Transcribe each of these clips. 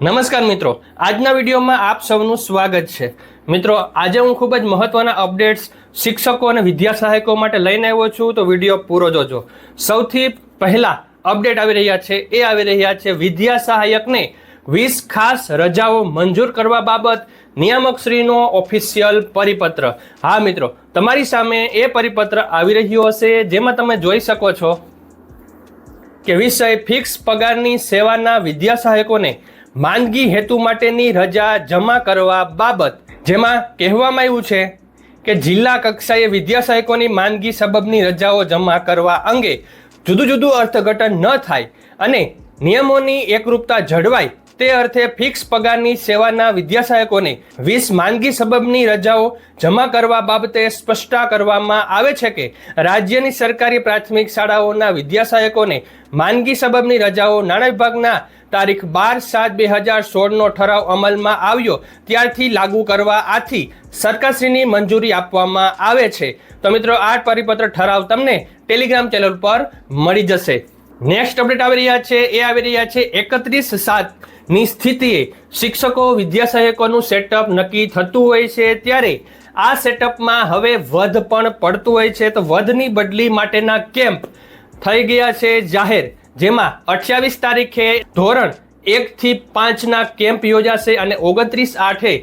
નમસ્કાર મિત્રો, આજના વિડીયોમાં આપ સૌનું સ્વાગત છે. મિત્રો, આજે હું ખૂબ જ મહત્વના અપડેટ્સ શિક્ષકો અને વિદ્યા સહાયકો માટે લઈને આવ્યો છું, તો વીડિયો પૂરો જોજો. સૌથી પહેલા અપડેટ આવી રહ્યા છે, એ આવી રહ્યા છે વિદ્યા સહાયકને વીસ ખાસ રજાઓ મંજૂર કરવા બાબત નિયામકશ્રીનો ઓફિશિયલ પરિપત્ર. હા મિત્રો, તમારી સામે એ પરિપત્ર આવી રહ્યો હશે, જેમાં તમે જોઈ શકો છો કે વિષય ફિક્સ પગારની સેવાના વિદ્યા સહાયકોને માંદગી હેતુ માટેની રજા જમા કરવા બાબત. જેમાં કહેવામાં આવ્યું છે કે જિલ્લા કક્ષાએ વિદ્યાસહાયકોની માંદગી સબબની રજાઓ જમા કરવા અંગે જુદું જુદું અર્થઘટન ન થાય અને નિયમોની એકરૂપતા જળવાય તે અર્થે ફિક્સ પગારની સેવાના વિદ્યાસહાયકોને વીસ માંદગી સબબની રજાઓ જમા કરવા બાબતે સ્પષ્ટતા કરવામાં આવે છે કે રાજ્યની સરકારી પ્રાથમિક શાળાઓના વિદ્યાસહાયકોને માંદગી સબબની રજાઓ નાણાં વિભાગના તારીખ બાર સાત બે હજાર સોળનો ઠરાવ અમલમાં આવ્યો ત્યારથી લાગુ કરવા આથી સરકારશ્રીની મંજૂરી આપવામાં આવે છે. તો મિત્રો, આ પરિપત્ર ઠરાવ તમને ટેલિગ્રામ ચેનલ પર મળી જશે. નેક્સ્ટ અપડેટ આવી રહ્યા છે. એ આવી રહ્યા છે એકત્રીસ સાત. ની સ્થિતિએ શિક્ષકો, વિદ્યાસહાયકોનું સેટઅપ નક્કી થતું હોય છે ત્યારે આ સેટઅપમાં હવે વધ પણ પડતું હોય છે. તો વધની બદલી માટેના કેમ્પ થઈ ગયા છે જાહેર, જેમાં અઠ્યાવીસ તારીખે ધોરણ એક થી પાંચના કેમ્પ યોજાશે અને ઓગણત્રીસ આઠે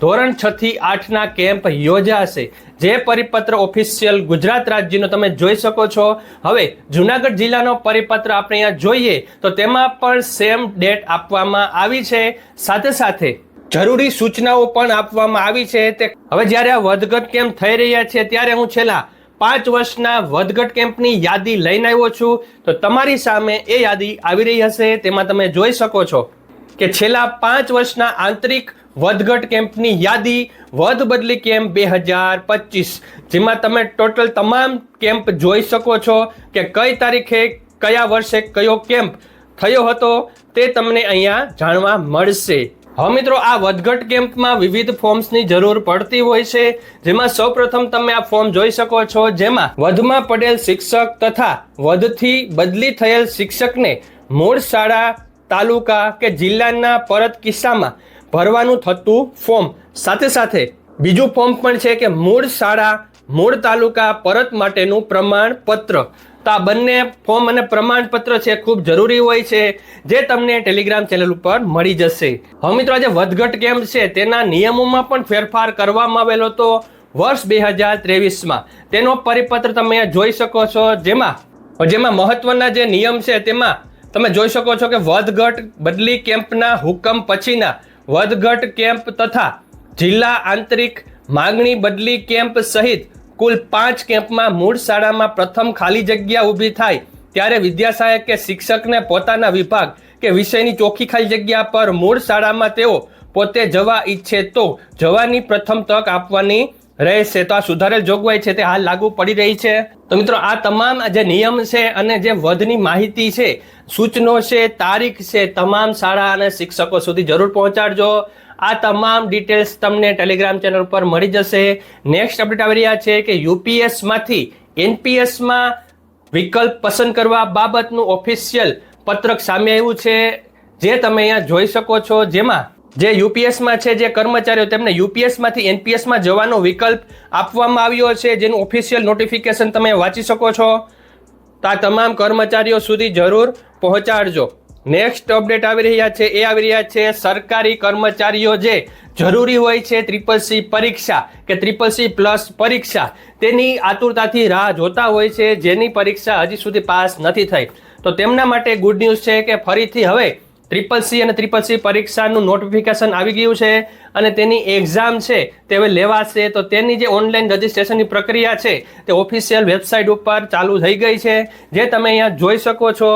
ધોરણ છ થી આઠના કેમ્પ યોજાશે. જે પરિપત્ર ઓફિશિયલ ગુજરાત રાજ્યનો તમે જોઈ શકો છો. હવે જુનાગઢ જિલ્લાનો પરિપત્ર આપણે અહીંયા જોઈએ તો તેમાં પણ સેમ ડેટ આપવામાં આવી છે. સાથે સાથે જરૂરી સૂચનાઓ પણ આપવામાં આવી છે તે હવે જ્યારે આ વધઘટ કેમ્પ થઈ રહ્યા છે ત્યારે હું છેલ્લા પાંચ વર્ષના વધઘટ કેમ્પની યાદી લઈને આવ્યો છું. તો તમારી સામે એ યાદી આવી રહી હશે. તેમાં તમે જોઈ શકો છો કે છેલ્લા પાંચ વર્ષના આંતરિક વધઘટ કેમ્પની યાદી, વધ બદલી કેમ્પ બે હજાર પચીસ, જેમાં તમે ટોટલ તમામ કેમ્પ જોઈ શકો છો કે કઈ તારીખે, કયા વર્ષે, કયો કેમ્પ થયો હતો તે તમને અહીંયા જાણવા મળશે. હવે મિત્રો, આ વધઘટ કેમ્પમાં વિવિધ ફોર્મ્સની જરૂર પડતી હોય છે, જેમાં સૌપ્રથમ તમે આ ફોર્મ જોઈ શકો છો, જેમાં વધમાં પડેલ શિક્ષક તથા વધથી બદલી થયેલ શિક્ષકને મૂળ શાળા તાલુકા કે જિલ્લાના પરત કિસ્સામાં ભરવાનું થતું ફોર્મ સાથે સાથે બીજું ફોર્મ પણ છે કે મૂળ શાળા, મૂળ તાલુકા, પરત માટેનું પ્રમાણપત્ર. તો આ બંને ફોર્મ અને પ્રમાણપત્ર છે ખૂબ જરૂરી હોય છે, જે તમને ટેલિગ્રામ ચેનલ ઉપર મળી જશે. હવે મિત્રો આજે વધઘટ કેમ્પ છે? તેના નિયમોમાં પણ ફેરફાર કરવામાં આવેલો હતો વર્ષ બે હજાર ત્રેવીસમાં. તેનો પરિપત્ર તમે જોઈ શકો છો. જેમાં જેમાં મહત્વના જે નિયમ છે તેમાં તમે જોઈ શકો છો કે વધઘટ બદલી કેમ્પના હુકમ પછીના વધઘટ કેમ્પ તથા જિલ્લા આંતરિક માગણી બદલી કેમ્પ સહિત કુલ પાંચ કેમ્પમાં મૂળ શાળામાં પ્રથમ ખાલી જગ્યા ઊભી થાય ત્યારે વિદ્યાસહાયક કે શિક્ષકને પોતાના વિભાગ કે વિષયની ચોખ્ખી ખાલી જગ્યા પર મૂળ શાળામાં તેઓ પોતે જવા ઈચ્છે તો જવાની પ્રથમ તક આપવાની રહેશે તો આ સુધારેલ જોગવાઈ છે તે હાલ લાગુ પડી રહી છે. તો મિત્રો, આ તમામ જે નિયમ છે અને જે વધની માહિતી છે, સૂચનો છે, તારીખ છે, તમામ શાળા અને શિક્ષકો સુધી જરૂર પહોંચાડજો. આ તમામ ડિટેલ્સ તમને ટેલિગ્રામ ચેનલ પર મળી જશે. નેક્સ્ટ અપડેટ આવી રહ્યા છે કે યુપીએસમાંથી એનપીએસમાં વિકલ્પ પસંદ કરવા બાબતનું ઓફિશિયલ પત્રક સામે આવ્યું છે. જે તમે અહીંયા જોઈ શકો છો. જેમાં જે યુપીએસમાં છે, જે કર્મચારીઓ, તેમને યુપીએસમાંથી એનપીએસમાં જવાનો વિકલ્પ આપવામાં આવ્યો છે, જેનું ઓફિશિયલ નોટિફિકેશન તમે વાંચી શકો છો. તો આ તમામ કર્મચારીઓ સુધી જરૂર પહોંચાડજો. નેક્સ્ટ અપડેટ આવી રહ્યા છે, એ આવી રહ્યા છે, સરકારી કર્મચારીઓ જે જરૂરી હોય છે ટ્રિપલ સી પરીક્ષા કે ટ્રિપલ સી પ્લસ પરીક્ષા, તેની આતુરતાથી રાહ જોતા હોય છે, જેની પરીક્ષા હજી સુધી પાસ નથી થઈ. તો તેમના માટે ગુડ ન્યૂઝ છે કે ફરીથી હવે ટ્રિપલ સી અને ટ્રિપલ સી પરીક્ષાનું નોટિફિકેશન આવી ગયું છે અને તેની એક્ઝામ છે તે હવે લેવાશે. તો તેની જે ઓનલાઈન રજિસ્ટ્રેશનની પ્રક્રિયા છે તે ઓફિશિયલ વેબસાઇટ ઉપર ચાલુ થઈ ગઈ છે. જે તમે અહીંયા જોઈ શકો છો,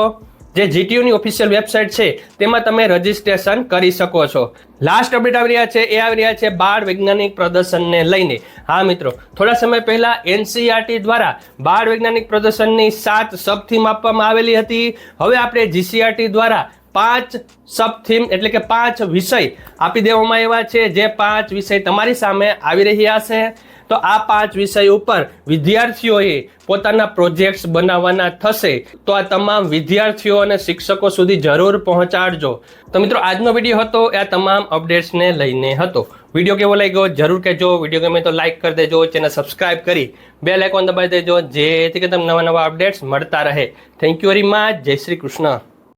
જે જીટીયુની ઓફિશિયલ વેબસાઇટ છે, તેમાં તમે રજિસ્ટ્રેશન કરી શકો છો. લાસ્ટ અપડેટ આવી રહ્યા છે, એ આવી રહ્યા છે બાળ વૈજ્ઞાનિક પ્રદર્શનને લઈને. હા મિત્રો, થોડા સમય પહેલા એનસીઆરટી દ્વારા બાળ વૈજ્ઞાનિક પ્રદર્શનની સાત સબ થીમ આપવામાં આવેલી હતી. હવે આપણે જીસીઆરટી દ્વારા પાંચ સબ થીમ એટલે કે પાંચ વિષય આપી દેવામાં આવ્યા છે. જે પાંચ વિષય તમારી સામે આવી રહ્યા છે. તો આ પાંચ વિષય ઉપર વિદ્યાર્થીઓએ પોતાના પ્રોજેક્ટ્સ બનાવવાના થશે. તો આ તમામ વિદ્યાર્થીઓ અને શિક્ષકો સુધી જરૂર પહોંચાડજો. તો મિત્રો, આજનો વીડિયો હતો એ આ તમામ અપડેટ્સને લઈને હતો. વીડિયો કેવો લાગ્યો? જરૂર કહેજો. વીડિયો ગમે તો લાઈક કરી દેજો. ચેનલ સબસ્ક્રાઇબ કરી બે લાઇકોન દબાવી દેજો જેથી કે તમને નવા નવા અપડેટ્સ મળતા રહે. થેન્ક યુ વેરી મચ જય શ્રી કૃષ્ણ.